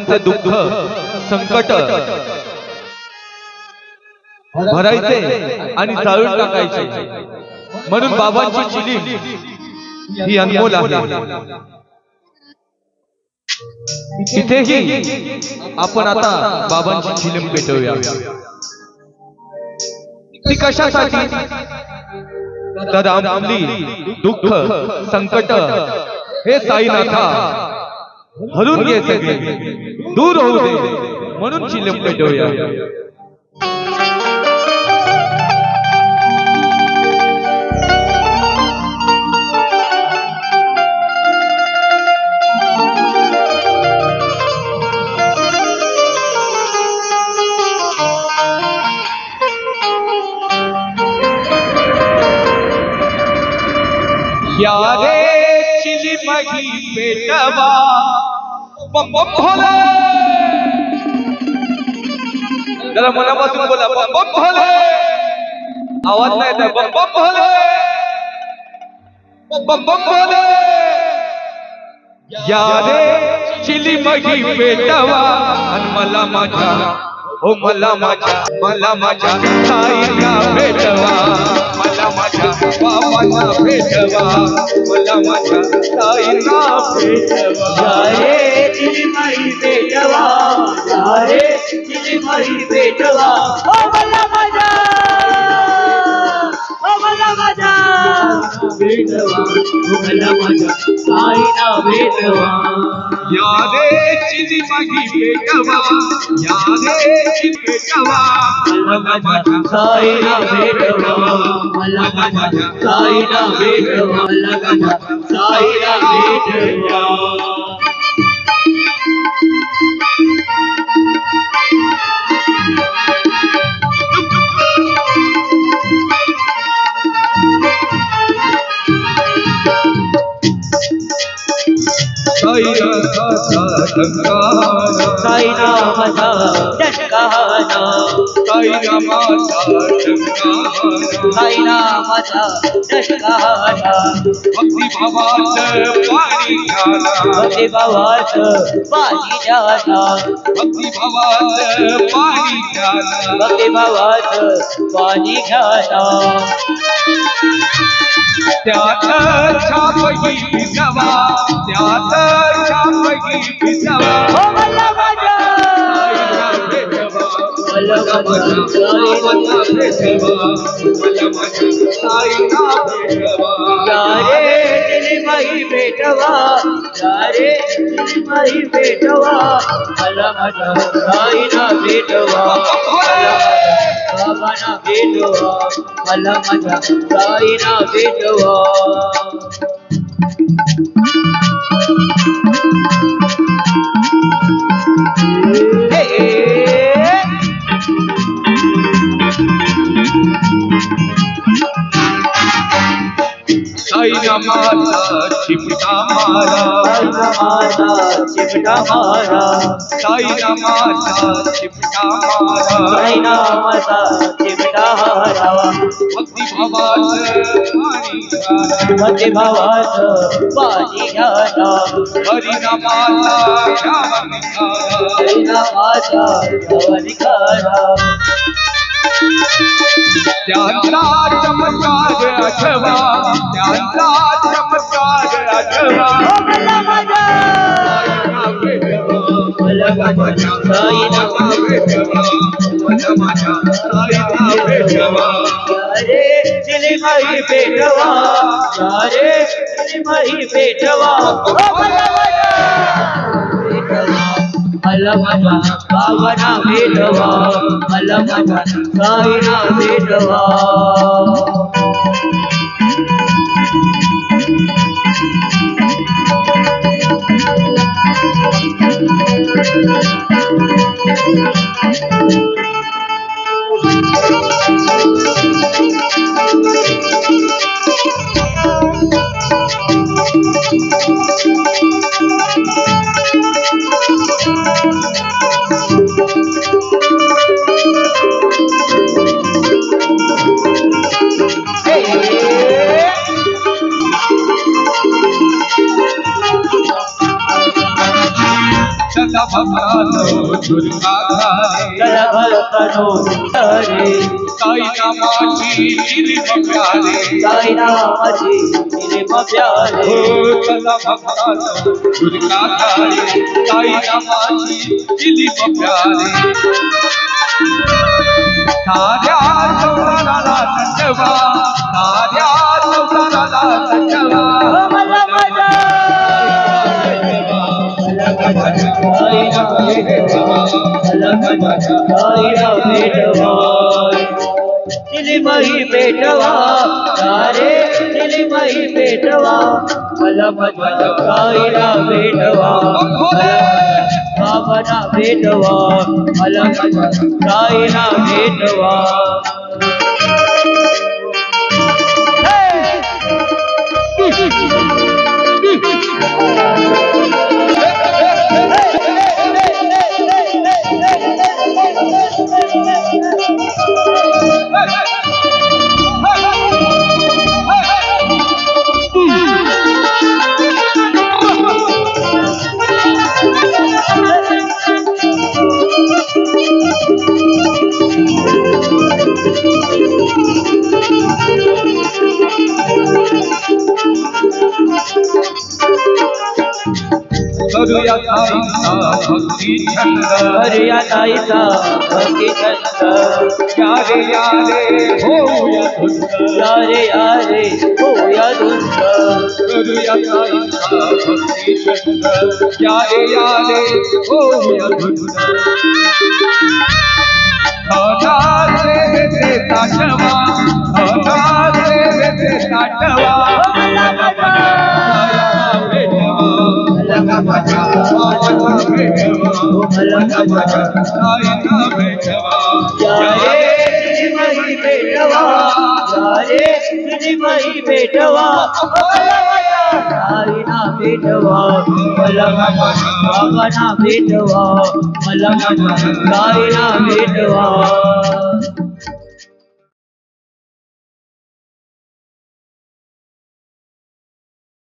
दुःख संकट भरायचे आणि जाळून टाकायचे. म्हणून बाबांची चिली ही अनमोल आहे. तिथेही आपण आता बाबांची चिलीम पेटवूया. ती कशासाठी? तर आमली दुःख संकट हे साईनाथा हरून घे सगळे दूर होऊ दे. म्हणून चिलम पेटवूया. चिली मही पेटवा भोले। जरा मनापासून बोला बम भोले। आवाज नाही येत बम बम भोले। बम बम भोले। यारे चिली मही पेटवा आणि मला माझ्या हो मला माझ्या मला माझ्या ताईला भेटवा माझ्या बाबांना भेटवा मला माझ्या ताईला भेटवा. रे तिची माई पेटवा रे तिची माई पेटवा ओ मला माझा भेटवा ओ मला माझा साईना भेटवा या रे चिली मही पेटवा या रे चिली पेटवा मला माझा साईना भेटवा मला माझा साईना भेटवा मला टंकारा साईना माझा डंकाना भक्ती भावाचं पाणी घाला भक्ती भावाच पाणी द्याना भक्ती भावाचं पाणी घाला भक्ती भावाच पाणी घ्याना त्यात छापही भिजवा त्यात माई भेटवा रे माई भेटवा मला माझा साईना भेटवा बाबांना भेटवा मला माझ्या साईना भेटवा माता चिमटा मारा चिमटा मारा साईना माता चिमटा मारा साईना माता चिमटा हारा भक्ती भावाचं पाणी घाला भक्ती भावाचं पाणी घ्याना हरिनामाचा घ्यावा निघाला माता माझा भवानी करा चमत्कार आठवा त्यांचा चमत्कार आठवा मला माझा मला माझ्या साईना रे दिली माई पेटवा रे दिली माई पेटवा Alamana, Pavana, Vedava, Alamana, Kaina, Vedava. Saina भेटवा हरे साई नामाची निर्म प्यारे साई नामाची निर्म प्यारे हो भक्तानो दुर्गा धारे साई नामाची निर्म प्यारे साऱ्या संसाराला नटवा साऱ्या संसाराला नटवा मही पेटवा सारे दिली मही पेटवा मला माझ्या साईला भेटवा बाबाला भेटवा मला करूया साईचा भक्ती छंद करूया ताईचा भक्ती छंद यारे यारे होऊया धुंद यारे यारे होया धुंद करूया साईचा भक्ती छंद यारे यारे होऊया धुंद अनाथे ते ताटवा अनाथे ते ताटवा भेटवा यारे भेटवा मला माझ्या भेटवा मला भेटवा